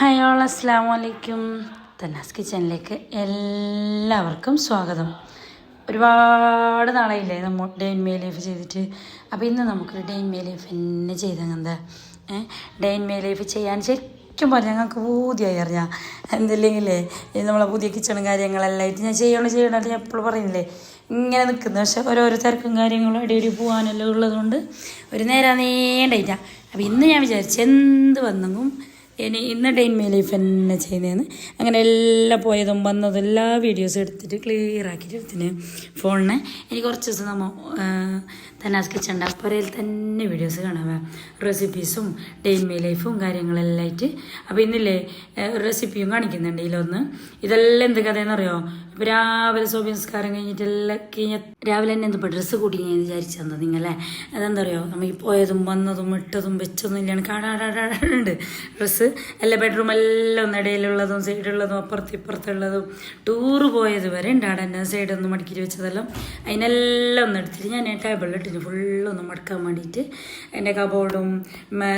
Hi all അസ്സാം വലൈക്കും തന്നാസ് കിച്ചണിലേക്ക് എല്ലാവർക്കും സ്വാഗതം. ഒരുപാട് നാളായില്ലേ നമ്മൾ ഡെയിൻ മേ ലൈഫ് ചെയ്തിട്ട്. അപ്പോൾ ഇന്ന് നമുക്കൊരു ഡെയിൻ മേ ലൈഫ് തന്നെ ചെയ്തെന്താ day day in my life ചെയ്യാൻ ശരിക്കും പറഞ്ഞാൽ ഞങ്ങൾക്ക് പൂതിയായി അറിഞ്ഞാൽ എന്തില്ലെങ്കിലേ നമ്മളെ പുതിയ കിച്ചണും കാര്യങ്ങളെല്ലാം ആയിട്ട് ഞാൻ ചെയ്യണം ചെയ്യണോ ഞാൻ എപ്പോഴും പറയുന്നില്ലേ? ഇങ്ങനെ നിൽക്കുന്നത് പക്ഷെ ഓരോരോ തിരക്കും കാര്യങ്ങളും അടി പോകാനെല്ലാം ഉള്ളതുകൊണ്ട് ഒരു നേരം നീണ്ടായിട്ടാണ് അപ്പോൾ ഇന്ന് ഞാൻ വിചാരിച്ചു എന്ത് വന്നെങ്കിലും ഇനി ഇന്ന് ഇൻ മൈ ലൈഫ് തന്നെ ചെയ്യുന്നതെന്ന് അങ്ങനെ എല്ലാം പോയതും വന്നതും എല്ലാ വീഡിയോസും എടുത്തിട്ട് ക്ലിയർ ആക്കിയിട്ട് എടുത്തിന് ഫോണിന്. എനിക്ക് കുറച്ച് ദിവസം നമ്മൾ തന്നെ കിച്ചണ്ട പുരയിൽ തന്നെ വീഡിയോസ് കാണാം. റെസിപ്പീസും ഡേ ഇൻ മൈ ലൈഫും കാര്യങ്ങളെല്ലാം ആയിട്ട്. അപ്പോൾ ഇന്നില്ലേ റെസിപ്പിയും കാണിക്കുന്നുണ്ട് ഇതിലൊന്ന്. ഇതെല്ലാം എന്ത് കഥയെന്നറിയോ രാവിലെ സോപ്യംസ്കാരം കഴിഞ്ഞിട്ട് എല്ലാം കഴിഞ്ഞ രാവിലെ തന്നെ എന്തപ്പോൾ ഡ്രസ്സ് കൂട്ടി ഞാൻ വിചാരിച്ചു തന്നത് നിങ്ങളെ. അതെന്താ പറയുക ഈ പോയതും വന്നതും ഇട്ടതും വെച്ചതും ഇല്ലാണ്ട് കാടാടാടാടുണ്ട് ഡ്രസ്സ് എല്ലാ ബെഡ്റൂം എല്ലാം ഒന്ന് ഇടയിലുള്ളതും സൈഡുള്ളതും അപ്പുറത്ത് ഇപ്പുറത്തുള്ളതും. ടൂറ് പോയത് വരെ ഉണ്ടാടാ എന്റെ തന്നെ. സൈഡൊന്ന് മടക്കിയിട്ട് വെച്ചതെല്ലാം അതിനെല്ലാം ഒന്ന് എടുത്തിട്ട് ഞാൻ ടേബിളിൽ ഇട്ടിട്ട് ഫുള്ളൊന്ന് മടക്കാൻ വേണ്ടിയിട്ട് എന്റെ കബോർഡും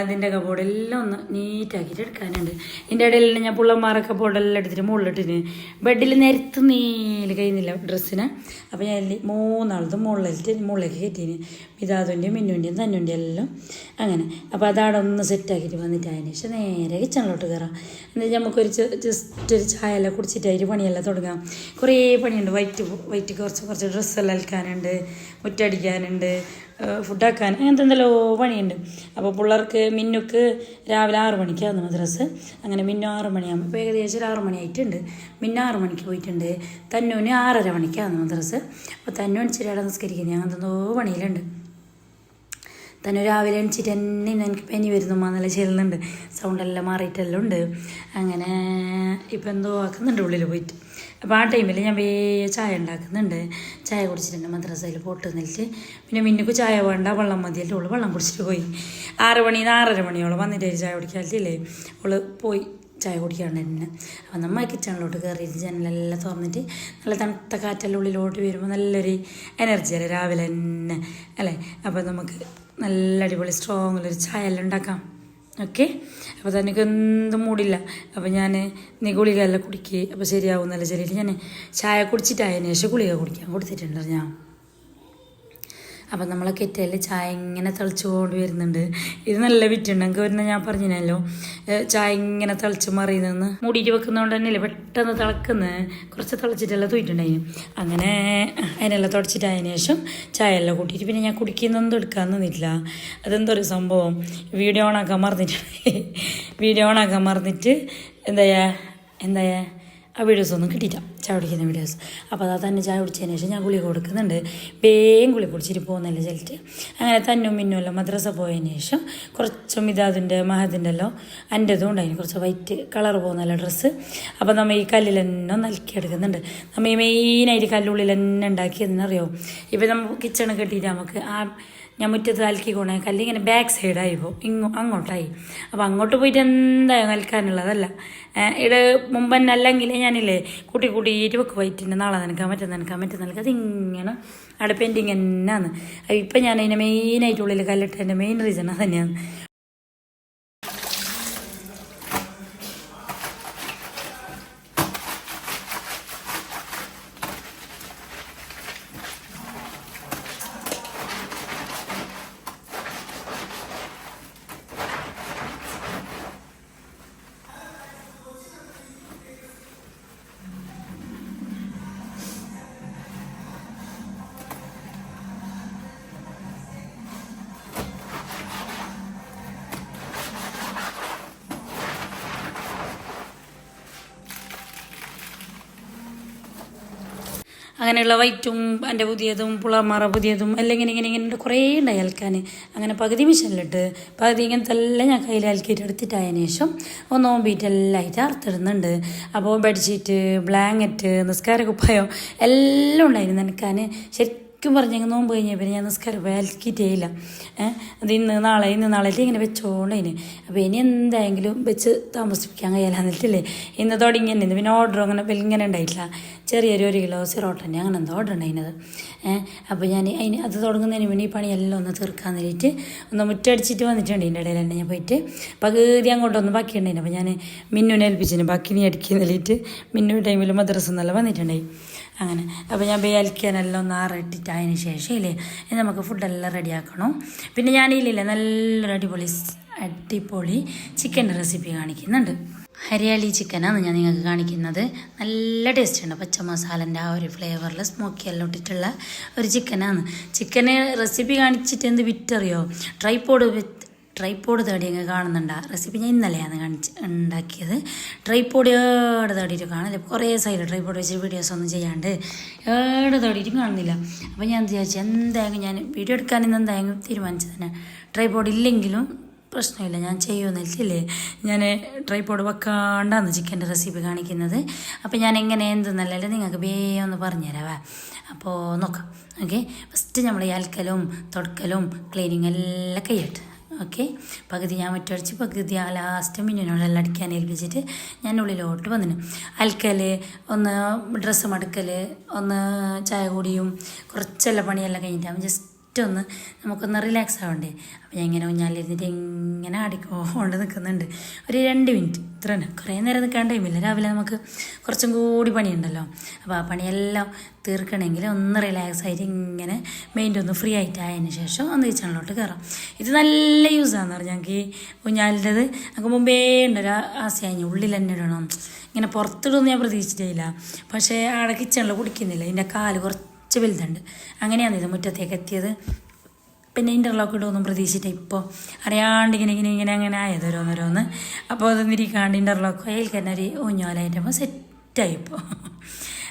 അതിന്റെ കബോർഡും എല്ലാം ഒന്ന് നീറ്റാക്കിയിട്ട് എടുക്കാനുണ്ട്. എന്റെ ഇടയിൽ ഞാൻ പുള്ളന്മാരെ കബോർഡെല്ലാം എടുത്തിട്ട് മുകളിലിട്ടിന്. ബെഡിൽ നിരത്ത് നീൽ കഴിയുന്നില്ല ഡ്രസ്സിന്. അപ്പോൾ ഞാൻ മൂന്നാളത് മുകളിലിട്ട് മുകളിലേക്ക് കയറ്റീന്. മിതാതുന്റെയും മിന്നുന്റെയും തന്നുന്റെയും എല്ലാം അങ്ങനെ. അപ്പോൾ അതവിടെ ഒന്ന് സെറ്റാക്കിയിട്ട് വന്നിട്ട് അതിന് ശേഷം നേരെ കിച്ചണിലോട്ട് കയറാം എന്നിട്ട് നമുക്കൊരു ജസ്റ്റ് ഒരു ചായ എല്ലാം കുടിച്ചിട്ട് അതിൽ പണിയെല്ലാം തുടങ്ങാം. കുറേ പണിയുണ്ട്. വൈറ്റ് വൈറ്റ് കുറച്ച് കുറച്ച് ഡ്രസ്സെല്ലാം അലക്കാനുണ്ട് മുറ്റടിക്കാനുണ്ട്. ഫുഡാക്കാൻ. അങ്ങനത്തെ എന്തെല്ലോ പണിയുണ്ട്. അപ്പോൾ പിള്ളേർക്ക് മിന്നുക്ക് രാവിലെ ആറ് മണിക്കാണ് മദ്രസ്. അങ്ങനെ മിന്നു ആറ് മണിയാകുമ്പോൾ ഇപ്പോൾ ഏകദേശം ഒരു ആറ് മണിയായിട്ടുണ്ട്. മിന്നു ആറ് മണിക്ക് പോയിട്ടുണ്ട്. തന്നൂന് ആറര മണിക്കാണ് മദ്രസ്. അപ്പോൾ തന്നൂൻ ഇച്ചിരി അവിടെ നിസ്കരിക്കുന്നത് അങ്ങനത്തെ എന്തോ പണിയിലുണ്ട്. തന്നെ രാവിലെ എണിച്ചിട്ട് തന്നെ ഇന്ന് എനിക്ക് പനി വരുന്നു നല്ല ചെല്ലുന്നുണ്ട്. സൗണ്ടെല്ലാം മാറിയിട്ടെല്ലാം ഉണ്ട്. അങ്ങനെ ഇപ്പം എന്തോ ആക്കുന്നുണ്ട് ഉള്ളിൽ പോയിട്ട്. അപ്പോൾ ആ ടൈമിൽ ഞാൻ വേ ചായ ഉണ്ടാക്കുന്നുണ്ട്. ചായ കുടിച്ചിട്ടുണ്ട് മദ്രസയിൽ പോട്ട് നിന്നിട്ട് പിന്നെ മിന്നുക്ക് ചായ വേണ്ട വെള്ളം മതിയല്ലേ. ഉള്ളു വെള്ളം കുടിച്ചിട്ട് പോയി. ആറ് മണി ആറര മണിയോളം വന്നിട്ട് ചായ കുടിക്കാറില്ലേ അവൾ പോയി ചായ കുടിക്കാണ്ട് തന്നെ. അപ്പം നമ്മൾ കിച്ചണിലോട്ട് കയറിയിട്ട് ജനലെല്ലാം തുറന്നിട്ട് നല്ല തണുത്ത കാറ്റെല്ലാം ഉള്ളിലോട്ട് വരുമ്പോൾ നല്ലൊരു എനർജി അല്ലേ? രാവിലെ തന്നെ അല്ലേ? അപ്പോൾ നമുക്ക് നല്ല അടിപൊളി സ്ട്രോങ്ങിലൊരു ചായ എല്ലാം ഉണ്ടാക്കാം. ഓക്കെ? അപ്പോൾ തനിക്ക് എന്തും മൂടില്ല. അപ്പോൾ ഞാൻ നീ ഗുളികയെല്ലാം കുടിക്കുക അപ്പോൾ ശരിയാവും ശരിയാവുന്നല്ല ചെറിയ ഞാൻ ചായ കുടിച്ചിട്ടായതിനു ശേഷം ഗുളിക കുടിക്കാൻ കൊടുത്തിട്ടുണ്ട് ഞാൻ. അപ്പം നമ്മളെ കെറ്റയിൽ ചായ ഇങ്ങനെ തിളച്ചുകൊണ്ട് വരുന്നുണ്ട്. ഇത് നല്ല വിറ്റുണ്ട്. എനിക്ക് വരുന്ന ഞാൻ പറഞ്ഞില്ലല്ലോ ചായ ഇങ്ങനെ തിളച്ച് മറിയുന്നെന്ന് മൂടിയിട്ട് വെക്കുന്നതുകൊണ്ട് തന്നെയല്ലേ പെട്ടെന്ന് തിളക്കുന്നത് കുറച്ച് തിളച്ചിട്ടെല്ലാം തൂയിട്ടുണ്ടായിരുന്നു അങ്ങനെ അതിനെല്ലാം തുടച്ചിട്ടായതിനു ശേഷം ചായ എല്ലാം കൂട്ടിയിട്ട് പിന്നെ ഞാൻ കുടിക്കുന്നൊന്നും എടുക്കാൻ നിന്നിട്ടില്ല. അതെന്തൊരു സംഭവം. വീഡിയോ ഓണാക്കാൻ മറന്നിട്ട് വീഡിയോ ഓണാക്കാൻ മറന്നിട്ട് എന്താ എന്താ ആ വീഡിയോസ് ഒന്നും കിട്ടിയില്ല. ചായ കുടിക്കുന്ന വീഡിയോസ്. അപ്പോൾ അതാ തന്നെ ചായ കുടിച്ചതിന് ശേഷം ഞാൻ ഗുളിക കൊടുക്കുന്നുണ്ട്. വേഗം ഗുളിക കുടിച്ചിട്ട് പോകുന്നില്ല ചിലറ്റ് അങ്ങനെ തന്നും മിന്നും എല്ലാം മദ്രസ പോയതിന് ശേഷം കുറച്ചും ഇതാതിന്റെ മഹതിന്റെ എല്ലാം എന്റെതും ഉണ്ടായിരുന്നു കുറച്ച് വൈറ്റ് കളർ പോകുന്നല്ല ഡ്രസ്സ് അപ്പോൾ നമ്മൾ ഈ കല്ലിൽ തന്നെ നൽകിയെടുക്കുന്നുണ്ട് നമ്മൾ ഈ മെയിനായിട്ട് കല്ലുള്ളിൽ തന്നെ ഉണ്ടാക്കിയതെന്നറിയോ ഇപ്പോൾ നമ്മൾ കിച്ചണ് കെട്ടിയിട്ട് നമുക്ക് ആ ഞാൻ മുറ്റത്ത് അലക്കി കൊണ്ടേ കല്ല് ഇങ്ങനെ ബാക്ക് സൈഡായി പോകും ഇങ്ങോ അങ്ങോട്ടായി. അപ്പോൾ അങ്ങോട്ട് പോയിട്ട് എന്തായാലും നൽകാനുള്ളതല്ല ഇവിടെ മുമ്പ് തന്നെ അല്ലെങ്കിൽ ഞാനില്ലേ കൂട്ടി കൂട്ടിയിട്ട് വെക്ക് വൈറ്റിന്റെ നാളെ നനക്കാൻ പറ്റും നനക്കാൻ പറ്റും നനക്കാൻ അതിങ്ങനെ അവിടെ പെൻഡിങ് തന്നെയാണ് ഇപ്പം ഞാൻ അതിന്റെ മെയിനായിട്ടുള്ളിൽ കല്ലിട്ടതിന്റെ മെയിൻ റീസൺ അത് തന്നെയാണ്. അങ്ങനെയുള്ള വൈറ്റും എന്റെ പുതിയതും പുളമാറ പുതിയതും എല്ലാം ഇങ്ങനെ ഇങ്ങനെ ഇങ്ങനെ കുറേ ഉണ്ടായി അലക്കാൻ അങ്ങനെ പകുതി മിഷനിലിട്ട് പകുതി ഇങ്ങനത്തെ എല്ലാം ഞാൻ കയ്യിൽ അലക്കിയിട്ട് എടുത്തിട്ടായതിനു ശേഷം ഒന്ന് ഓമ്പിയിട്ടെല്ലാം ആയിട്ട് അറുത്തിടുന്നുണ്ട്. അപ്പോൾ ബെഡ്ഷീറ്റ് ബ്ലാങ്കറ്റ് നിസ്കാര കുപ്പായം എല്ലാം ഉണ്ടായിരുന്നു നനക്കാൻ ശരിക്കും ശരിക്കും പറഞ്ഞെങ്കിൽ നോമ്പ് കഴിഞ്ഞ പിന്നെ ഞാൻ നിസ്കാരം അലക്കിയിട്ടേ ഇല്ല. അത് ഇന്ന് നാളെ ഇന്ന് നാളെ ഇങ്ങനെ വെച്ചോണ്ടതിന് അപ്പോൾ ഇനി എന്തായെങ്കിലും വെച്ച് താമസിപ്പിക്കാൻ കഴിയാൻ എന്നിട്ടില്ലേ ഇന്ന് തുടങ്ങി തന്നെ പിന്നെ ഓർഡർ അങ്ങനെ ഇങ്ങനെ ഉണ്ടായിട്ടില്ല. ചെറിയൊരു ഒരു കിലോ സിറോട്ടന്റെ അങ്ങനെ എന്തോ ഓർഡർ ഉണ്ടായിരുന്നത് ഏഹ് അപ്പോൾ ഞാൻ അതിന് അത് തുടങ്ങുന്നതിന് വേണ്ടി ഈ പണിയെല്ലാം ഒന്ന് തീർക്കാൻ വേണ്ടിയിട്ട് ഒന്ന് മുറ്റടിച്ചിട്ട് വന്നിട്ടുണ്ട് ഇതിന്റെ ഇടയിൽ തന്നെ ഞാൻ പോയിട്ട്. പകുതി അങ്ങോട്ടൊന്ന് ബാക്കിയുണ്ടായിരുന്നു അപ്പോൾ ഞാൻ മിന്നുവിനെ ഏൽപ്പിച്ചിന്. ബാക്കി നീ അടിക്കുന്ന വേണ്ടിയിട്ട് മിന്നു ടൈമിൽ മദ്രസ നല്ല വന്നിട്ടുണ്ടായി. അങ്ങനെ. അപ്പോൾ ഞാൻ ബേൽക്കാനെല്ലാം ഒന്ന് ആറിട്ടിട്ട് അതിന് ശേഷം ഇല്ലേ നമുക്ക് ഫുഡെല്ലാം റെഡിയാക്കണം പിന്നെ ഞാനില്ലേ നല്ലൊരു അടിപൊളി അടിപൊളി ചിക്കന്റെ റെസിപ്പി കാണിക്കുന്നുണ്ട്. ഹരിയാലി ചിക്കനാണ് ഞാൻ നിങ്ങൾക്ക് കാണിക്കുന്നത്. നല്ല ടേസ്റ്റ് ഉണ്ട്. പച്ച മസാലന്റെ ആ ഒരു ഫ്ലേവറിൽ സ്മോക്കി എല്ലാം ഇട്ടിട്ടുള്ള ഒരു ചിക്കനാണ്. ചിക്കന് റെസിപ്പി കാണിച്ചിട്ട് എന്ത് വിറ്ററിയോ? ട്രൈപ്പോഡ് ട്രൈപ്പോഡ് തേടി അങ്ങ് കാണുന്നുണ്ട്. റെസിപ്പി ഞാൻ ഇന്നലെയാണ് കാണിച്ച് ഉണ്ടാക്കിയത്. ട്രൈപ്പോഡ് ഏടെ തേടിയിട്ട് കാണില്ല കുറേ സൈഡ് ട്രൈപ്പോഡ് വെച്ച് വീഡിയോസ് ഒന്നും ചെയ്യാണ്ട് ഏടെ തേടിയിട്ടും കാണുന്നില്ല. അപ്പോൾ ഞാൻ വിചാരിച്ചു എന്തായാലും ഞാൻ വീഡിയോ എടുക്കാൻ ഇന്ന് എന്തായാലും തീരുമാനിച്ചത്? തന്നെ ട്രൈപ്പോഡ് ഇല്ലെങ്കിലും പ്രശ്നമില്ല ഞാൻ ചെയ്യുമെന്നില്ലേ ഞാൻ ട്രൈപ്പോഡ് വെക്കാണ്ടാണ് ചിക്കന്റെ റെസിപ്പി കാണിക്കുന്നത്. അപ്പോൾ ഞാൻ എങ്ങനെ എന്തെന്നല്ലേ നിങ്ങൾക്ക് വേഗം ഒന്ന് പറഞ്ഞുതരാവേ അപ്പോൾ നോക്കാം ഓക്കെ? ഫസ്റ്റ് നമ്മൾ ഈ അൽക്കലും തുടക്കലും ക്ലീനിങ് എല്ലാം കൈയിട്ട് ഓക്കെ? പകുതി ഞാൻ മുറ്റടിച്ച് പകുതി ആ ലാസ്റ്റ് മിന്നിനോടെല്ലാം അടിക്കാൻ ഏൽപ്പിച്ചിട്ട് ഞാൻ ഉള്ളിലോട്ട് വന്നിന്. അൽക്കൽ ഒന്ന് ഡ്രസ്സ് മടുക്കൽ ഒന്ന് ചായ കൂടിയും കുറച്ചെല്ലാം പണിയെല്ലാം കഴിഞ്ഞിട്ടാകുമ്പോൾ ജസ്റ്റ് ഒന്ന് നമുക്കൊന്ന് റിലാക്സ് ആവണ്ടേ? അപ്പോൾ ഞാൻ ഇങ്ങനെ ഊഞ്ഞാലിരുന്നിട്ട് ഇങ്ങനെ ആടിക്കൊണ്ട് നിൽക്കുന്നുണ്ട് ഒരു രണ്ട് മിനിറ്റ് ഇത്ര തന്നെ കുറേ നേരം നിൽക്കാൻ ടൈമില്ല രാവിലെ നമുക്ക് കുറച്ചും കൂടി പണിയുണ്ടല്ലോ. അപ്പോൾ ആ പണിയെല്ലാം തീർക്കണമെങ്കിൽ ഒന്ന് റിലാക്സ് ആയിട്ട് ഇങ്ങനെ മൈൻഡ് ഒന്ന് ഫ്രീ ആയിട്ട് ആയതിന് ശേഷം ഒന്ന് കിച്ചണിലോട്ട് കയറാം ഇത് നല്ല യൂസാന്ന് പറഞ്ഞാൽ ഞങ്ങൾക്ക് ഈ ഊഞ്ഞാലിന്റെത് നമുക്ക് മുമ്പേ ഉണ്ടൊരു ആശയം ഉള്ളിൽ തന്നെ ഇടണം. ഇങ്ങനെ പുറത്തിടുമെന്ന് ഞാൻ പ്രതീക്ഷിച്ചിട്ടില്ല പക്ഷേ ആടെ കിച്ചണിൽ കുടിക്കുന്നില്ല. ഇതിന്റെ കാൽ കുറച്ച് കുറച്ച് വലുതുണ്ട്. അങ്ങനെയാണ് ഇത് മുറ്റത്തേക്ക് എത്തിയത്. പിന്നെ ഇന്റർലോക്ക് ഇടുമെന്നും പ്രതീക്ഷിച്ചിട്ട് ഇപ്പോൾ അറിയാണ്ട് ഇങ്ങനെ ഇങ്ങനെ ഇങ്ങനെ അങ്ങനെ ആയത് ഓരോന്നോരോന്ന്. അപ്പോൾ അത് നിരിക്കാണ്ട് ഇന്റർലോക്ക് ഒരു ഊഞ്ഞാലായിട്ടപ്പോൾ സെറ്റായി ഇപ്പോൾ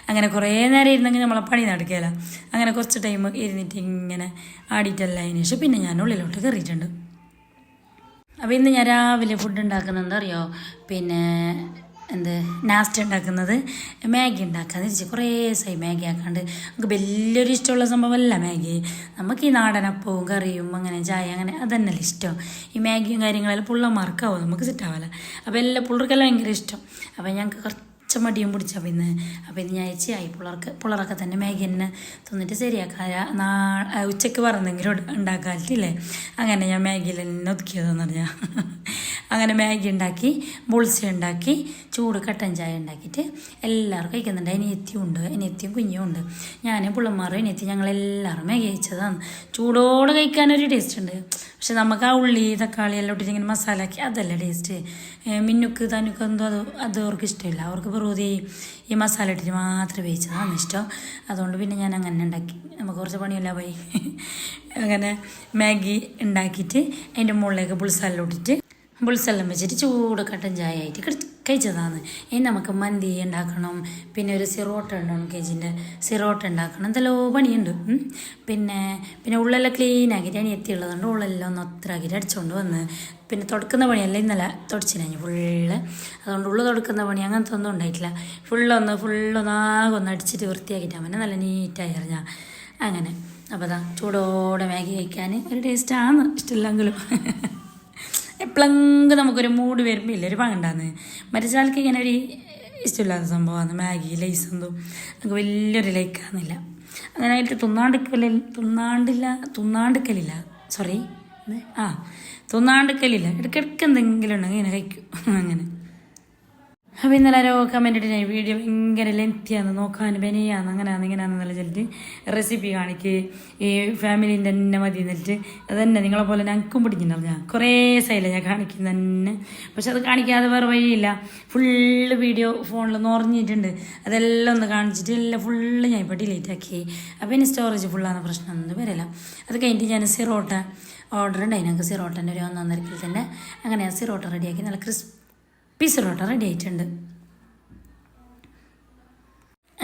അങ്ങനെ കുറേ നേരം ഇരുന്നെങ്കിൽ നമ്മളെ പണി നടക്കുകയില്ല അങ്ങനെ കുറച്ച് ടൈം ഇരുന്നിട്ട് ഇങ്ങനെ ആടിയിട്ടല്ല അതിന് ശേഷം പിന്നെ ഞാൻ ഉള്ളിലോട്ട് കയറിയിട്ടുണ്ട് അപ്പോൾ ഇന്ന് ഞാൻ രാവിലെ ഫുഡ് ഉണ്ടാക്കുന്നത് എന്താ അറിയോ പിന്നെ എന്ത് നാസ്റ്റ് ഉണ്ടാക്കുന്നത് മാഗി ഉണ്ടാക്കാന്ന് വെച്ചാൽ കുറേ ദിവസമായി മാഗി ആക്കാണ്ട്. നമുക്ക് വലിയൊരു ഇഷ്ടമുള്ള സംഭവമല്ല മാഗി. നമുക്ക് ഈ നാടൻ അപ്പവും കറിയും അങ്ങനെ ചായ അങ്ങനെ അതന്നെ ഇഷ്ടം. ഈ മാഗിയും കാര്യങ്ങളെല്ലാം പുള്ളമാർക്കാവും നമുക്ക് സെറ്റാവില്ല അപ്പോൾ എല്ലാ പുള്ളർക്കെല്ലാം ഭയങ്കര ഇഷ്ടം. അപ്പോൾ ഞങ്ങൾക്ക് കുറച്ച് മടിയും പിടിച്ചാൽ പിന്നെ. അപ്പോൾ ഇന്ന് ആയി പിള്ളേർക്ക്. പിള്ളേരൊക്കെ തന്നെ മാഗി തന്നെ തിന്നിട്ട് ശരിയാക്കാം. നാ ഉച്ചയ്ക്ക് പറഞ്ഞെങ്കിലും ഉണ്ടാക്കാറ്റില്ലേ അങ്ങനെ ഞാൻ മാഗിയിൽ തന്നെ ഒതുക്കിയതെന്ന് പറഞ്ഞാൽ അങ്ങനെ മാഗി ഉണ്ടാക്കി ബുൾസ ഉണ്ടാക്കി ചൂട് കട്ടൻ ചായ ഉണ്ടാക്കിയിട്ട് എല്ലാവർക്കും കഴിക്കുന്നുണ്ട്. അനിയത്തിയും ഉണ്ട്. അനിയത്തിയും കുഞ്ഞും ഉണ്ട്. ഞാൻ പിള്ളമാരും അനിയത്തി ഞങ്ങളെല്ലാവരും മാഗി കഴിച്ചതാണ് ചൂടോടെ കഴിക്കാനൊരു ടേസ്റ്റ് ഉണ്ട്. പക്ഷെ നമുക്ക് ആ ഉള്ളി തക്കാളി എല്ലാം ഇട്ടിട്ട് ഇങ്ങനെ മസാല ആക്കി അതല്ല ടേസ്റ്റ് മിന്നുക്ക് തനുക്ക് എന്തോ അത് അത് അവർക്ക് ഇഷ്ടമില്ല. അവർക്ക് വെറുതെ ഈ മസാല ഇട്ടിട്ട് മാത്രം വേവിച്ചതാണ് ഇഷ്ടം. അതുകൊണ്ട് പിന്നെ ഞാൻ അങ്ങനെ ഉണ്ടാക്കി. നമുക്ക് കുറച്ച് പണിയല്ല പോയി? അങ്ങനെ മാഗി ഉണ്ടാക്കിയിട്ട് അതിന്റെ മുകളിലേക്ക് പുളിസാലെല്ലാം ഇട്ടിട്ട് പുളിസെല്ലാം വെച്ചിട്ട് ചൂട് കട്ടൻ ചായ ആയിട്ട് കഴി- കഴിച്ചതാണ്. ഇനി നമുക്ക് മന്തി ഉണ്ടാക്കണം. പിന്നെ ഒരു സിറോട്ട ഉണ്ടാവും കേജിന്റെ. സിറോട്ട ഉണ്ടാക്കണം. എന്തെല്ലോ പണിയുണ്ട്. പിന്നെ പിന്നെ ഉള്ളെല്ലാം ക്ലീൻ ആക്കിയിട്ട് അനിയത്തിയുള്ളതുകൊണ്ട് ഉള്ളെല്ലാം ഒന്ന് ഒത്തരാക്കിയിട്ട് അടിച്ചുകൊണ്ട് വന്ന്. പിന്നെ തുടക്കുന്ന പണിയല്ല ഇന്നലെ തുടച്ചിനു ഫുള്ള് അതുകൊണ്ട് ഉള്ളു തുടക്കുന്ന പണി അങ്ങനത്തെ ഒന്നും ഉണ്ടായിട്ടില്ല. ഫുള്ളൊന്ന് ഫുള്ളൊന്നാകെ ഒന്ന് അടിച്ചിട്ട് വൃത്തിയാക്കിയിട്ടാൽ പിന്നെ നല്ല നീറ്റായി അറിഞ്ഞാൽ അങ്ങനെ. അപ്പോൾ അതാ ചൂടോടെ മാഗി കഴിക്കാൻ ഒരു ടേസ്റ്റാണ് ഇഷ്ടമില്ലെങ്കിലും. എപ്പോഴെങ്കിലും നമുക്കൊരു മൂഡ് വരുമ്പോൾ ഇല്ല ഒരു മറ്റേ മരിച്ചാൾക്ക് ഇങ്ങനെ ഒരു ഇഷ്ടമില്ലാത്ത സംഭവമാണ്. മാഗി ലൈസ് എന്തോ. നമുക്ക് വലിയൊരു ലൈക്കാന്നില്ല. അങ്ങനെ ആയിട്ട് തുന്നാണ്ടിക്കല തുന്നാണ്ടില്ല തുന്നാണ്ടിക്കലില്ല. സോറി ആ. തുന്നാണ്ടിക്കലില്ല. ഇടയ്ക്കിടയ്ക്ക് എന്തെങ്കിലും ഉണ്ടെങ്കിൽ ഇങ്ങനെ കഴിക്കും. അങ്ങനെ. അപ്പോൾ ഇന്നലെ ആരോ കമന്റ് ഞാൻ വീഡിയോ ഭയങ്കര ലെങ്തിയാണ് നോക്കാൻ ബനിയാന്ന് അങ്ങനെയാന്ന് ഇങ്ങനെയാണെന്നുള്ള ചെല്ലിട്ട് റെസിപ്പി കാണിക്ക് ഈ ഫാമിലീന്റെ തന്നെ മതി എന്നിട്ട്. അത് തന്നെ നിങ്ങളെ പോലെ ഞങ്ങൾക്കും പിടിക്കുന്നുണ്ടാവും ഞാൻ കുറേ സൈല ഞാൻ കാണിക്കുന്ന തന്നെ. പക്ഷെ അത് കാണിക്കാതെ വേറെ വഴിയില്ല. ഫുള്ള് വീഡിയോ ഫോണിൽ നിറഞ്ഞിട്ടുണ്ട് അതെല്ലാം ഒന്ന് കാണിച്ചിട്ട് എല്ലാം ഫുള്ള് ഞാൻ ഇപ്പോൾ ഡിലീറ്റ് ആക്കി. അപ്പോൾ ഇനി സ്റ്റോറേജ് ഫുള്ളാണ് പ്രശ്നമൊന്നും വരില്ല. അത് കഴിഞ്ഞിട്ട് ഞാൻ സിറോട്ട ഓർഡർ ഉണ്ടായി ഞങ്ങൾക്ക് സിറോട്ടന്റെ ഒരു ഒന്നാം തരത്തിൽ തന്നെ. അങ്ങനെ സിറോട്ട റെഡിയാക്കി നല്ല ക്രിസ്പി സിറോട്ട റെഡി ആയിട്ടുണ്ട്.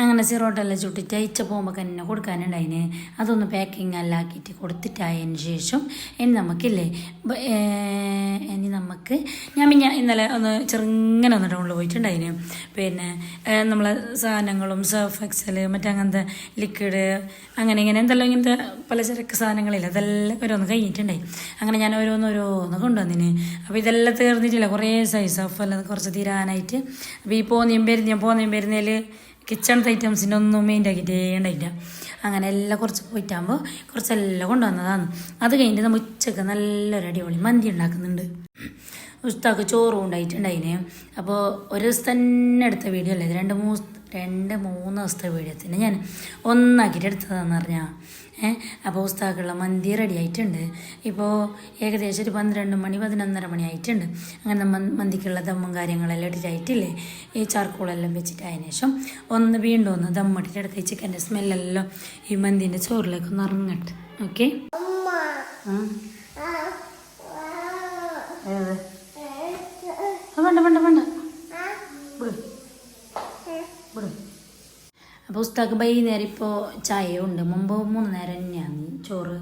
അങ്ങനെ സിറോട്ടെല്ലാം ചുട്ടിട്ട് അയച്ച പോകുമ്പോൾ തന്നെ കൊടുക്കാനുണ്ടായിന്. അതൊന്ന് പാക്കിംഗ് എല്ലാം ആക്കിയിട്ട് കൊടുത്തിട്ടായതിന് ശേഷം ഇനി നമുക്കില്ലേ ഇനി നമുക്ക് ഞാൻ പിന്നെ ഇന്നലെ ഒന്ന് ചെറുങ്ങനെ ഒന്ന് ടൗണിൽ പോയിട്ടുണ്ടായിന്. പിന്നെ നമ്മളെ സാധനങ്ങളും സർഫ് എക്സൽ മറ്റങ്ങനത്തെ ലിക്വിഡ് അങ്ങനെ ഇങ്ങനെ എന്തെല്ലാം ഇങ്ങനത്തെ പലചരക്ക് സാധനങ്ങളില്ല അതെല്ലാം ഓരോന്ന് കഴിഞ്ഞിട്ടുണ്ടായി. അങ്ങനെ ഞാൻ ഓരോന്ന് ഓരോന്ന് കൊണ്ടുവന്നിന്. അപ്പോൾ ഇതെല്ലാം തീർന്നിട്ടില്ല കുറേ സൈസ് എല്ലാം കുറച്ച് തീരാനായിട്ട്. അപ്പോൾ ഈ പോന്നിയും പെരുന്നിയും പോന്നിയും പെരുന്നതിൽ കിച്ചണത്തെ ഐറ്റംസിന്റെ ഒന്നും മെയിന്റെ ആക്കിയിട്ടേ ഉണ്ടായില്ല. അങ്ങനെ എല്ലാം കുറച്ച് പോയിട്ടാകുമ്പോൾ കുറച്ചെല്ലാം കൊണ്ടുവന്നതാണ്. അത് കഴിഞ്ഞിട്ട് നമ്മൾ ഉച്ചയ്ക്ക് നല്ലൊരു അടിപൊളി മന്തി ഉണ്ടാക്കുന്നുണ്ട്. ഉസ്താക്ക് ചോറും ഉണ്ടായിട്ടുണ്ടായിന് അപ്പോൾ ഒരു ദിവസം തന്നെ എടുത്ത വീഡിയോ അല്ലേ? രണ്ട് മൂന്ന് രണ്ട് മൂന്ന് ദിവസത്തെ വീഡിയോ തന്നെ ഞാൻ ഒന്നാക്കിയിട്ട് എടുത്തതാണെന്ന് പറഞ്ഞാൽ അപ്പോൾ ഉസ്താക്കുള്ള മന്തി റെഡി ആയിട്ടുണ്ട്. ഇപ്പോൾ ഏകദേശം ഒരു പന്ത്രണ്ട് മണി പതിനൊന്നര മണി ആയിട്ടുണ്ട്. അങ്ങനെ മന്തിക്കുള്ള ദമ്മും കാര്യങ്ങളെല്ലാം ഇട്ടിട്ടായിട്ടില്ലേ ഈ ചാർക്കോളെല്ലാം വെച്ചിട്ട് അതിന് ശേഷം ഒന്ന് വീണ്ടും ഒന്ന് ദമ്മിട്ടിട്ട് എടുക്കുക ചിക്കന്റെ സ്മെല്ലെല്ലാം ഈ മന്തിന്റെ ചോറിലേക്ക് ഒന്ന് ഇറങ്ങട്ടെ. ഓക്കെ? വേണ്ട വേണ്ട വേണ്ട. അപ്പോൾ ഉസ്താക്ക് വൈകുന്നേരം ഇപ്പോൾ ചായ ഉണ്ട് മുമ്പ് മൂന്ന് നേരം തന്നെയാണ് ചോറ്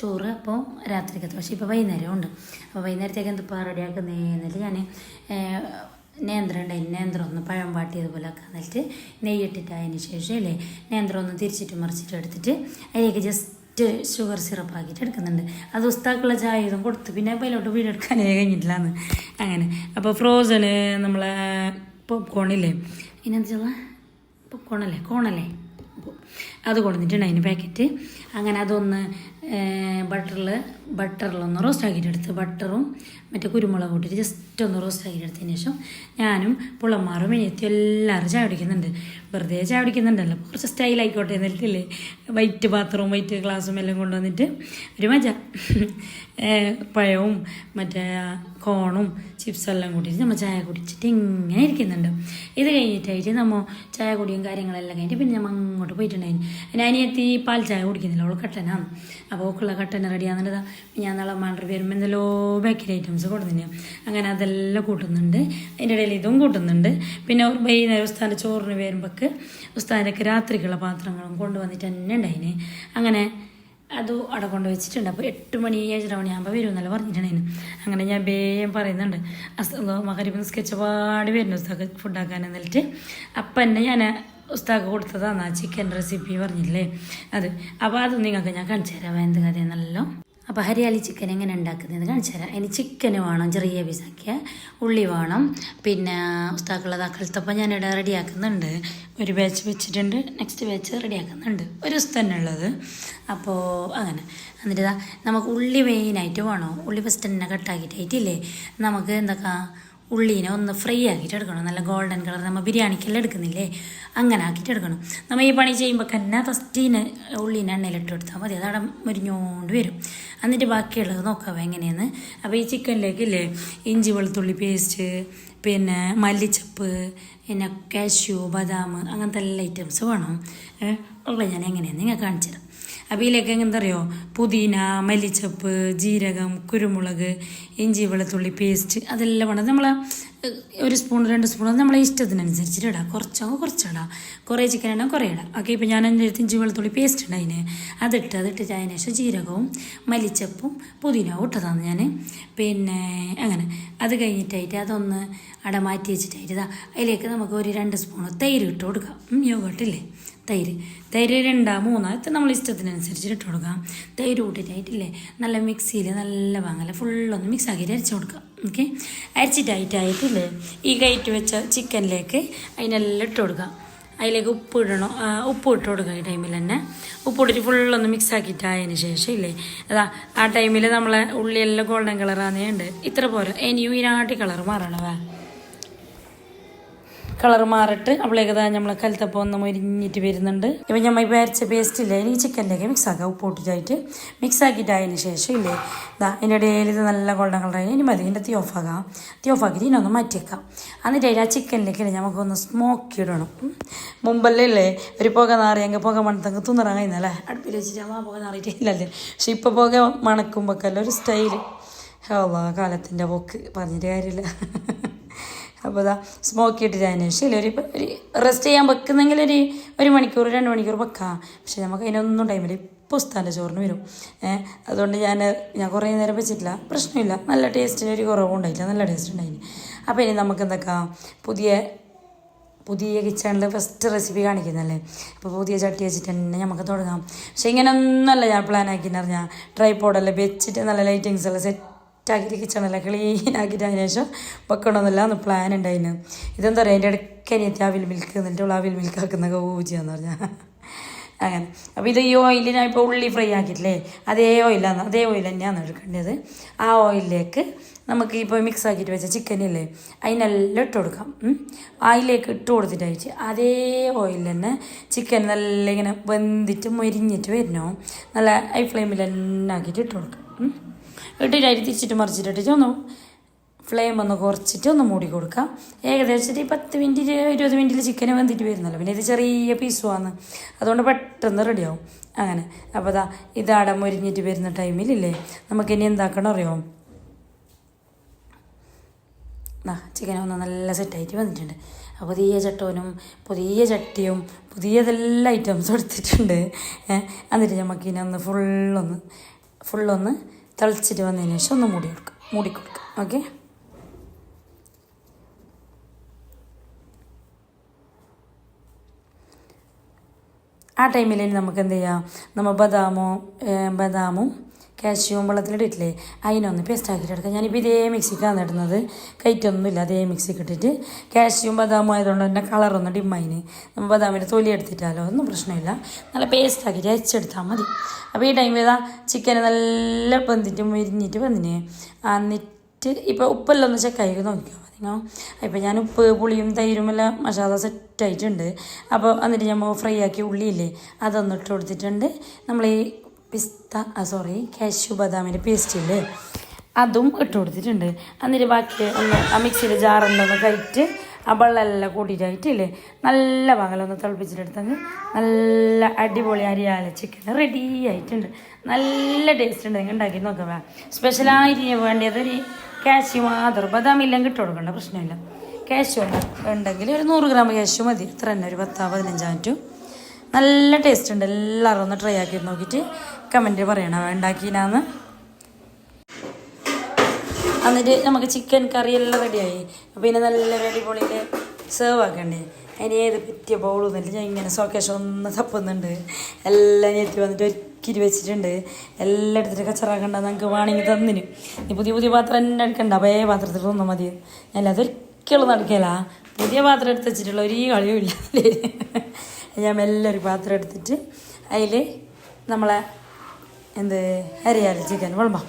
ചോറ് അപ്പോൾ രാത്രിക്കത്തെ പക്ഷേ ഇപ്പോൾ വൈകുന്നേരം ഉണ്ട്. അപ്പോൾ വൈകുന്നേരത്തേക്ക് എന്തിപ്പോൾ റെഡിയാക്കുന്നേ എന്നിട്ട് ഞാൻ നേന്ത്രം ഉണ്ടായി. നേന്ത്രം ഒന്ന് പഴം വാട്ടിയതുപോലെ ഒക്കെ എന്നിട്ട് നെയ്യിട്ടിട്ട് അതിന് ശേഷം അല്ലേ നേന്ത്രം ഒന്ന് തിരിച്ചിട്ട് മറിച്ചിട്ട് എടുത്തിട്ട് അതിലേക്ക് ജസ്റ്റ് ഷുഗർ സിറപ്പ് ആക്കിയിട്ട് എടുക്കുന്നുണ്ട്. അത് ഉസ്താക്കുള്ള ചായ ഇതും കൊടുത്ത്. പിന്നെ അതിലോട്ട് വീട് എടുക്കാനേ കഴിഞ്ഞിട്ടില്ലാന്ന്. അങ്ങനെ. അപ്പോൾ ഫ്രോസന് നമ്മളെ പോപ്കോണില്ലേ ഇനെന്താ കോണല്ലേ കോണല്ലേ? അത് കൊടുത്തിട്ടുണ്ട് അതിന് പാക്കറ്റ് അങ്ങനെ അതൊന്ന് ബട്ടറിൽ ബട്ടറിലൊന്ന് റോസ്റ്റ് ആക്കിയിട്ട് എടുത്ത് ബട്ടറും മറ്റേ കുരുമുളക് കൂട്ടിയിട്ട് ജസ്റ്റ് ഒന്ന് റോസ്റ്റ് എടുത്തതിന് ശേഷം ഞാനും പുളമാറും ഇനിയത്തും എല്ലാവരും ചായ കുടിക്കുന്നുണ്ട്. വെറുതെ ചായ കുടിക്കുന്നുണ്ടല്ലോ. കുറച്ച് സ്റ്റൈൽ ആയിക്കോട്ടെ എന്നിട്ടില്ലേ വൈറ്റ് പാത്രവും വൈറ്റ് ഗ്ലാസ്സും എല്ലാം കൊണ്ടുവന്നിട്ട് ഒരു മജ. പഴവും മറ്റേ കോണും ചിപ്സും എല്ലാം കൂട്ടിയിട്ട് നമ്മൾ ചായ കുടിച്ചിട്ട് ഇങ്ങനെ ഇരിക്കുന്നുണ്ട്. ഇത് കഴിഞ്ഞിട്ടായിട്ട് നമ്മൾ ചായ കുടിയും കാര്യങ്ങളെല്ലാം കഴിഞ്ഞിട്ട് പിന്നെ നമ്മൾ അങ്ങോട്ട് പോയിട്ടുണ്ടായിരുന്നു. ഞാൻ അനിയത്തി പാൽ ചായ കുടിക്കുന്നില്ല. അവൾ കട്ടനാണ്. അപ്പോൾ ഓക്കുള്ള കട്ടന റെഡിയാകുന്നുണ്ട് ഞാൻ നാളെ മാണ്ടർ വരുമ്പോൾ എന്തെല്ലോ ബേക്കറി ഐറ്റംസ് കൊടുത്തിന്. അങ്ങനെ അതെല്ലാം കൂട്ടുന്നുണ്ട്. അതിന്റെ ഇടയിൽ ഇതും കൂട്ടുന്നുണ്ട്. പിന്നെ അവർ വൈകുന്നേരം ഉസ്താന്റെ ചോറിന് വരുമ്പോൾക്ക് ഉസ്താദിന്റെയൊക്കെ രാത്രിക്കുള്ള പാത്രങ്ങളും കൊണ്ടുവന്നിട്ട് തന്നെ ഉണ്ടായിന്. അങ്ങനെ അത് അവിടെ കൊണ്ട് വെച്ചിട്ടുണ്ട്. അപ്പോൾ എട്ട് മണി ഏഴര മണിയാകുമ്പോൾ വരും എന്നല്ല പറഞ്ഞിട്ടുണ്ടായിരുന്നു അങ്ങനെ ഞാൻ വേഗം പറയുന്നുണ്ട്. അസ്തോ മകരിപ്പം സ്കെച്ച് പാടി വരുന്നു ഉസ്താക്ക് ഫുഡാക്കാൻ എന്നിട്ട്. അപ്പം തന്നെ ഞാൻ ഉസ്താക്ക് കൊടുത്തതാണ് ചിക്കൻ റെസിപ്പി പറഞ്ഞില്ലേ? അത്. അപ്പോൾ അത് നിങ്ങൾക്ക് ഞാൻ കാണിച്ചു തരാം. എന്ത് കഥയെന്നല്ലോ അപ്പോൾ ഹരിയാലി ചിക്കൻ എങ്ങനെ ഉണ്ടാക്കുന്നത് കാണിച്ചു തരാം. അതിന് ചിക്കന് വേണം ചെറിയ പീസാക്കിയ ഉള്ളി വേണം പിന്നെ ഉസ്താക്കുള്ളത് അക്കലത്തപ്പം ഞാനിവിടെ റെഡിയാക്കുന്നുണ്ട് ഒരു ബാച്ച് വെച്ചിട്ടുണ്ട്. നെക്സ്റ്റ് ബാച്ച് റെഡിയാക്കുന്നുണ്ട് ഒരു ദിവസം ഉള്ളത്. അപ്പോൾ അങ്ങനെ. എന്നിട്ട് നമുക്ക് ഉള്ളി മെയിനായിട്ട് വേണം? ഉള്ളി ഫസ്റ്റ് തന്നെ കട്ടാക്കിയിട്ടായിട്ടില്ലേ നമുക്ക് എന്തൊക്കെ? ഉള്ളീനെ ഒന്ന് ഫ്രൈ ആക്കിയിട്ട് എടുക്കണം. നല്ല ഗോൾഡൻ കളർ നമ്മൾ ബിരിയാണിക്കെല്ലാം എടുക്കുന്നില്ലേ? അങ്ങനെ ആക്കിയിട്ട് എടുക്കണം. നമ്മൾ ഈ പണി ചെയ്യുമ്പോൾ തന്നെ ഫസ്റ്റീന് ഉള്ളീനെ എണ്ണയിലിട്ട് കൊടുത്താൽ മതി. അതവിടെ മുരിഞ്ഞോണ്ട് വരും. എന്നിട്ട് ബാക്കിയുള്ളത് നോക്കാം എങ്ങനെയെന്ന്. അപ്പോൾ ഈ ചിക്കനിലേക്കില്ലേ ഇഞ്ചി വെളുത്തുള്ളി പേസ്റ്റ് പിന്നെ മല്ലിച്ചപ്പ് പിന്നെ കാഷ്യൂ ബദാം അങ്ങനത്തെ എല്ലാ ഐറ്റംസ് വേണം. ഉള്ളത് ഞാൻ എങ്ങനെയാണെന്ന് നിങ്ങൾ കാണിച്ചു തരാം അപ്പോൾ ഇതിലേക്ക് അറിയോ പുതിന മല്ലിച്ചപ്പ് ജീരകം കുരുമുളക് ഇഞ്ചി വെളുത്തുള്ളി പേസ്റ്റ് അതെല്ലാം വേണം. നമ്മൾ ഒരു സ്പൂൺ രണ്ട് സ്പൂൺ നമ്മളെ ഇഷ്ടത്തിനനുസരിച്ചിട്ട് ഇടാം. കുറച്ചോ കുറച്ചിടാം. കുറേ ചിക്കൻ ഇടാം കുറേ ഇടാം. ഓക്കെ ഇപ്പോൾ ഞാൻ എന്റെ അടുത്ത് ഇഞ്ചി വെളുത്തുള്ളി പേസ്റ്റ് ഉണ്ടായിന് അതിട്ട് അതിട്ട് അതിന് ശേഷം ജീരകവും മല്ലിച്ചപ്പും പുതിനവും ഇട്ടതാണ് ഞാൻ പിന്നെ അങ്ങനെ. അത് കഴിഞ്ഞിട്ടായിട്ട് അതൊന്ന് അട മാറ്റി വെച്ചിട്ടായിട്ട് അതിലേക്ക് നമുക്ക് ഒരു രണ്ട് സ്പൂൺ തൈര് ഇട്ട് കൊടുക്കാം. യോഗട്ടില്ലേ? തൈര്. തൈര് രണ്ടാ മൂന്നാ ഇത് നമ്മൾ ഇഷ്ടത്തിനനുസരിച്ച് ഇട്ട് കൊടുക്കാം. തൈര് കൂട്ടിയിട്ടായിട്ടില്ലേ നല്ല മിക്സിയിൽ നല്ല വാങ്ങല ഫുള്ളൊന്ന് മിക്സ് ആക്കിയിട്ട് അരച്ച് കൊടുക്കാം. ഓക്കെ അരച്ചിട്ടായിട്ടായിട്ടില്ലേ? ഈ കയറ്റി വെച്ച ചിക്കനിലേക്ക് അതിനെല്ലാം ഇട്ട് കൊടുക്കാം. അതിലേക്ക് ഉപ്പ് ഇടണം. ഉപ്പ് ഇട്ട് കൊടുക്കുക ഈ ടൈമിൽ തന്നെ. ഉപ്പ് ഇട്ടിട്ട് ഫുള്ളൊന്ന് മിക്സ് ആക്കിയിട്ട് ശേഷം ഇല്ലേ? അതാ ആ ടൈമിൽ നമ്മളെ ഉള്ളിയെല്ലാം ഗോൾഡൻ കളറാന്നേ ഉണ്ട്. ഇത്ര പോരാ. ഇനിയും ഈ കളർ മാറണവേ കളർ മാറിട്ട് അപ്പോഴേക്ക് ഇതാ നമ്മളെ കലത്തപ്പം ഒന്ന് മുരിഞ്ഞിട്ട് വരുന്നുണ്ട്. ഇപ്പം നമ്മൾ അരച്ച പേസ്റ്റ് ഇല്ലേ? ഇനി ചിക്കനിലേക്ക് മിക്സ് ആക്കുക ഉപ്പ് പൊട്ടിച്ചായിട്ട് മിക്സ് ആക്കിയിട്ട് ശേഷം ഇല്ലേ? ഇതാ അതിന്റെ ഇടയിൽ ഇത് നല്ല ഗോൾഡൻ കളറായി ഇനി മതി ഇതിന്റെ തീ ഓഫാക്കാം തീ ഇതിനൊന്ന് മാറ്റിയേക്കാം. എന്നിട്ട് അതിൽ ആ ചിക്കനിലേക്ക് നമുക്കൊന്ന് സ്മോക്ക് ഇടണം. മുമ്പല്ലേ ഒരു പുക നാറിയെങ്കിൽ പുക മണത്തങ്ങ് തുന്നറാൻ കഴിയുന്നല്ലേ അടുപ്പിൽ വെച്ചിട്ട് ആ പുക നാറിയിട്ട് ഇല്ലല്ലേ? പക്ഷെ ഇപ്പോൾ പുക മണക്കുമ്പോഴൊക്കെ ഒരു സ്റ്റൈൽ ഹോ കാലത്തിന്റെ പോക്ക്. പറഞ്ഞിട്ട് കാര്യമില്ല. അപ്പോൾ ഇതാ സ്മോക്ക് ഇട്ടിട്ട് അതിന് ശേഷം ഒരു ഒരു റെസ്റ്റ് ചെയ്യാൻ വെക്കുന്നെങ്കിൽ ഒരു ഒരു മണിക്കൂർ രണ്ട് മണിക്കൂർ വെക്കാം. പക്ഷേ നമുക്ക് അതിനൊന്നും ടൈമില്ല ഇപ്പോൾ ഉസ്താന്റെ ചോറിന് വരും. അതുകൊണ്ട് ഞാൻ ഞാൻ കുറേ നേരം വെച്ചിട്ടില്ല. പ്രശ്നമില്ല. നല്ല ടേസ്റ്റിന് ഒരു കുറവും ഉണ്ടായില്ല നല്ല ടേസ്റ്റ് ഉണ്ടായിന്. അപ്പോൾ ഇനി നമുക്ക് എന്തൊക്കെയാ പുതിയ പുതിയ കിച്ചണിൽ ഫസ്റ്റ് റെസിപ്പി കാണിക്കുന്നല്ലേ അപ്പോൾ പുതിയ ചട്ടി വെച്ചിട്ട് തന്നെ നമുക്ക് തുടങ്ങാം. പക്ഷേ ഇങ്ങനെ ഒന്നുമല്ല ഞാൻ പ്ലാൻ ആക്കിയെന്ന് പറഞ്ഞാൽ ട്രൈപ്പോഡെല്ലാം വെച്ചിട്ട് നല്ല ലൈറ്റിങ്സ് എല്ലാം സെറ്റ് ആക്കിയിട്ട് കിച്ചണല്ല ക്ലീൻ ആക്കിയിട്ട് അതിന് ശേഷം വെക്കണമെന്നില്ല അന്ന് പ്ലാൻ ഉണ്ടായിരുന്നു ഇതെന്താ പറയുക അതിന്റെ ഇടയ്ക്ക് അനിയത്തി അവിൽ മിൽക്ക് എന്നിട്ട് അവിൽ മിൽക്ക് ആക്കുന്ന ഊജിയാന്ന് പറഞ്ഞാൽ അങ്ങനെ. അപ്പോൾ ഇത് ഈ ഓയിലിന് ഇപ്പോൾ ഉള്ളി ഫ്രൈ ആക്കിയിട്ടില്ലേ? അതേ ഓയിലാണ് അതേ ഓയിൽ തന്നെയാണ് എടുക്കേണ്ടത് ആ ഓയിലിലേക്ക് നമുക്ക് ഇപ്പോൾ മിക്സ് ആക്കിയിട്ട് വെച്ച ചിക്കനില്ലേ അതിനെല്ലാം ഇട്ട് കൊടുക്കാം. അതിലേക്ക് ഇട്ട് കൊടുത്തിട്ട് അതേ ഓയിൽ തന്നെ ചിക്കൻ നല്ല ഇങ്ങനെ വെന്തിട്ട് മൊരിഞ്ഞിട്ട് വരണോ? നല്ല ഹൈ ഫ്ലെയിമിൽ തന്നെ ആക്കിയിട്ട് ഇട്ട് കൊടുക്കാം. ഇട്ടിട്ട് അരി തിരിച്ചിട്ട് മറിച്ചിട്ടിട്ട് ഒന്ന് ഫ്ലെയിം ഒന്ന് കുറച്ചിട്ട് ഒന്ന് മൂടി കൊടുക്കാം. ഏകദേശം ഈ പത്ത് മിനിറ്റ് ഇരുപത് മിനിറ്റിൽ ചിക്കൻ വെന്തിട്ട് വരുന്നല്ലോ. പിന്നെ ഇത് ചെറിയ പീസുമാണ് അതുകൊണ്ട് പെട്ടെന്ന് റെഡിയാവും അങ്ങനെ. അപ്പോൾ ദാ ഇതാടെ മൊരിഞ്ഞിട്ട് വരുന്ന ടൈമിലില്ലേ നമുക്കിനി എന്താക്കണം അറിയോ? ആ ചിക്കൻ ഒന്ന് നല്ല സെറ്റായിട്ട് വന്നിട്ടുണ്ട് പുതിയ ചട്ടോനും പുതിയ ചട്ടിയും പുതിയതെല്ലാം ഐറ്റംസും എടുത്തിട്ടുണ്ട്. എന്നിട്ട് നമുക്കിനി ഒന്ന് ഫുള്ളൊന്ന് ഫുള്ളൊന്ന് തിളച്ചിട്ട് വന്നതിന് ശേഷം ഒന്ന് മൂടി കൊടുക്കുക മൂടി കൊടുക്കുക ഓക്കെ ആ ടൈമിൽ നമുക്ക് എന്ത് ചെയ്യാം? നമ്മൾ ബദാമോ ബദാമും കാഷ്യൂവും വെള്ളത്തിലിട്ടിട്ടില്ലേ അതിനൊന്ന് പേസ്റ്റ് ആക്കിയിട്ട് എടുക്കാം. ഞാനിപ്പോൾ ഇതേ മിക്സിക്കാണ് ഇടുന്നത് കയറ്റൊന്നുമില്ല അതേ മിക്സിക്ക് ഇട്ടിട്ട്. കാശ്യവും ബദാമും ആയതുകൊണ്ട് തന്നെ കളറൊന്നും ഡിമ്മതിന് നമ്മൾ ബദാമിന്റെ തൊലി എടുത്തിട്ടാലോ? ഒന്നും പ്രശ്നമില്ല. നല്ല പേസ്റ്റ് ആക്കിയിട്ട് അരച്ചെടുത്താൽ മതി. അപ്പോൾ ഈ ടൈമിൽ ഇതാ ചിക്കൻ നല്ല വെന്തിട്ട് മുരിഞ്ഞിട്ട് വന്നിന്. എന്നിട്ട് ഇപ്പോൾ ഉപ്പെല്ലാം ഒന്ന് ചെക്കായി നോക്കിയാൽ മതിനോ നിങ്ങൾ ഇപ്പം ഞാൻ ഉപ്പ് പുളിയും തൈരും എല്ലാം മസാല സെറ്റായിട്ടുണ്ട് അപ്പോൾ എന്നിട്ട് ഞമ്മ ഫ്രൈ ആക്കി ഉള്ളിയില്ലേ അതൊന്ന് ഇട്ട് കൊടുത്തിട്ടുണ്ട്. നമ്മൾ ഈ പിസ്ത സോറി കാഷ്യൂ ബദാമിന്റെ പേസ്റ്റ് ഇല്ലേ? അതും ഇട്ട് കൊടുത്തിട്ടുണ്ട്. എന്നിട്ട് ബാക്കി ഒന്ന് ആ മിക്സിയിൽ ജാറുണ്ടൊന്ന് കഴിച്ച് ആ വെള്ളമെല്ലാം കൂട്ടിയിട്ടായിട്ടില്ലേ? നല്ല പകലൊന്ന് തിളപ്പിച്ചിട്ടെടുത്തെങ്കിൽ നല്ല അടിപൊളി അരിയാല ചിക്കൻ റെഡി ആയിട്ടുണ്ട്. നല്ല ടേസ്റ്റ് ഉണ്ട്. നിങ്ങൾ ഉണ്ടാക്കി നോക്കാം സ്പെഷ്യലായിട്ട് വേണ്ടത് ഒരു കാഷ്യൂ മാത്രം. ബദാം ഇല്ലെങ്കിൽ ഇട്ട് കൊടുക്കേണ്ട പ്രശ്നമില്ല. കാശു ഉണ്ടെങ്കിൽ ഒരു നൂറ് ഗ്രാം കാശു മതി. ഇത്ര തന്നെ ഒരു പത്താ പതിനഞ്ചാം മിനിറ്റ് നല്ല ടേസ്റ്റ് ഉണ്ട്. എല്ലാവരും ഒന്ന് ട്രൈ ആക്കി നോക്കിയിട്ട് കമന്റ് പറയണം. ഉണ്ടാക്കിനാന്ന് എന്നിട്ട് നമുക്ക് ചിക്കൻ കറി എല്ലാം റെഡിയായി ഇനി നല്ല അടിപൊളിയിൽ സെർവ് ആക്കണ്ടേ. അതിന് ഏത് പറ്റിയ എന്നിട്ട് ഞാൻ ഇങ്ങനെ സോക്കേഷൻ ഒന്ന് തപ്പുന്നുണ്ട്. എല്ലാം ഞെത്തി വന്നിട്ട് ഒരുക്കിരി വെച്ചിട്ടുണ്ട്. എല്ലാം എടുത്തിട്ട് കച്ചറാക്കണ്ട നമുക്ക് വേണമെങ്കിൽ തന്നിന്. നീ പുതിയ പുതിയ പാത്രം തന്നെ എടുക്കണ്ട. ഏ പാത്രത്തിൽ തന്നാൽ മതി. ഞാൻ അതൊരിക്കലും നടക്കില്ല പുതിയ പാത്രം എടുത്ത് വെച്ചിട്ടുള്ള ഒരു കളിയും ഇല്ല. ഞാൻ മെല്ലെ ഒരു പാത്രം എടുത്തിട്ട് അതിൽ നമ്മളെ എന്ത് അരിയാലി ചിക്കൻ വിളമ്പാം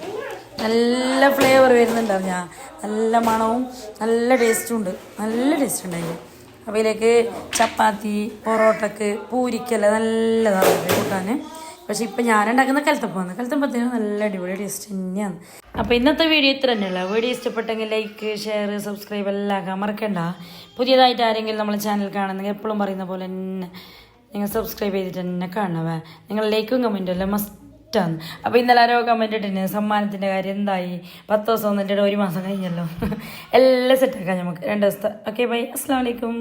നല്ല ഫ്ലേവർ വരുന്നുണ്ടാവും ഞാൻ. നല്ല മണവും നല്ല ടേസ്റ്റും ഉണ്ട്. നല്ല ടേസ്റ്റ് ഉണ്ടായി അപ്പോൾ ഇതിലേക്ക് ചപ്പാത്തി പൊറോട്ടക്ക് പൂരിക്കല്ല നല്ലതാണ്. കൂട്ടാൻ പക്ഷെ ഇപ്പം ഞാൻ ഉണ്ടാക്കുന്ന കലത്തപ്പമാണ് കലത്തപ്പത്തിന് നല്ല അടിപൊളി ടേസ്റ്റ് തന്നെയാണ്. അപ്പോൾ ഇന്നത്തെ വീഡിയോ ഇത്ര തന്നെയുള്ള വീഡിയോ ഇഷ്ടപ്പെട്ടെങ്കിൽ ലൈക്ക് ഷെയർ സബ്സ്ക്രൈബ് എല്ലാം മറക്കണ്ട. പുതിയതായിട്ട് ആരെങ്കിലും നമ്മളെ ചാനൽ കാണുന്നെങ്കിൽ എപ്പോഴും പറയുന്ന പോലെ തന്നെ നിങ്ങൾ സബ്സ്ക്രൈബ് ചെയ്തിട്ട് തന്നെ കാണണവേ നിങ്ങൾ ലൈക്കും കമന്റും എല്ലാം മസ്റ്റാണ് അപ്പോൾ ഇന്നലെ ആരോ കമന്റ് ഇട്ടിന് സമ്മാനത്തിന്റെ കാര്യം എന്തായി? പത്ത് ദിവസം ഒന്നിന്റെ ഒരു മാസം കഴിഞ്ഞല്ലോ. എല്ലാം സെറ്റാക്കാം നമുക്ക്. രണ്ട് ദിവസത്തെ ഓക്കെ ബൈ അസ്സാം വലൈക്കും